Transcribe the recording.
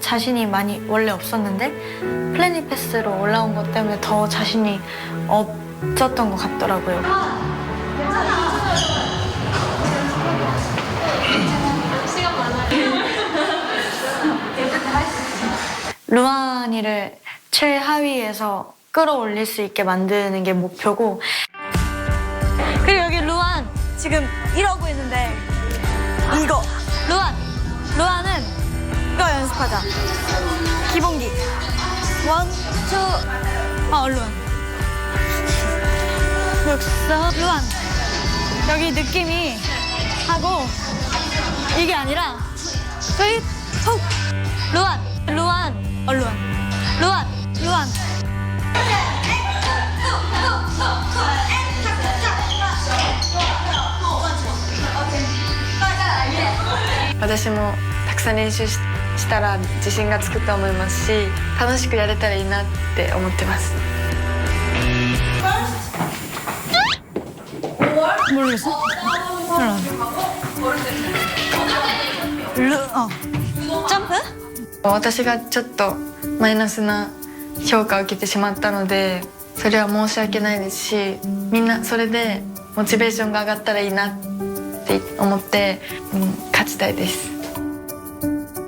자신이 많이 원래 없었는데 플래닛 패스로 올라온 것 때문에 더 자신이 없었던 것 같더라고요. 루안이를 최하위에서 끌어올릴 수 있게 만드는 게 목표고 그리고 여기 루안 지금 이러고 있는데 이거 루안 루안은 시작하자. 기본기. 원, 투. 아, 얼루안. 룩서, 루안. 여기 느낌이 하고 이게 아니라 스윗, 훅. 루안, 루안, 얼루안. 루안, 루안.私も くさん練習ししたら自信がつくと思いますし楽しくやれたらいいなって思ってます。ジャンプ？私がちょっとマイナスな評価を受けてしまったのでそれは申し訳ないですしみんなそれでモチベーションが上がったらいいなって思って、うん、勝ちたいです。